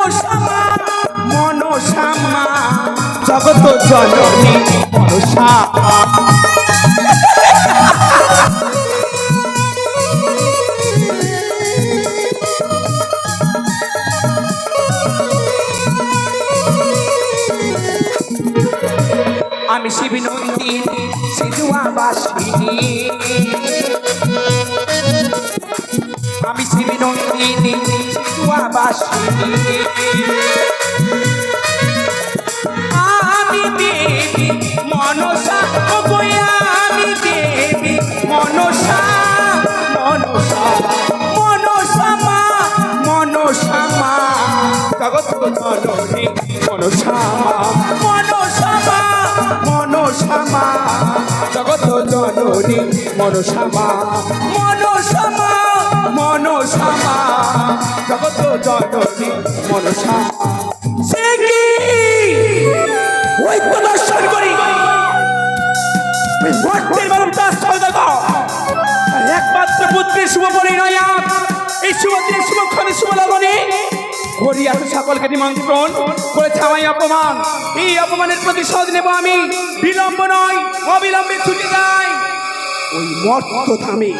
মনসামা মনসামা জগত জননী মনসা আমি শিবী নন্দিনী সিধুয়াবাসিনী আমি শিবী সিধুয়াবাসিনী আমি দেবী, মনসা আমি দেবী, মনসা মনসা মনসা মা মনসা মা। জগৎ জননী মনসা মা মনসা মা মনসা মা। জননী মনসা মা, মনসা জগৎ জননী মনসা। সে কি? ঐক্য দর্শন করি। ভক্তের দাস দেখো একমাত্র পুত্রের শুভ পরিণয়াত এই শুভ দিনের শুভক্ষণে শুভ লগনে করি এত সকলকে নিমন্ত্রণ করেছে আমায় অপমান। এই অপমানের প্রতিশোধ নেব আমি। বিলম্ব নয়, অবিলম্বে ছুটে যাই। ওই মর্ত ধামে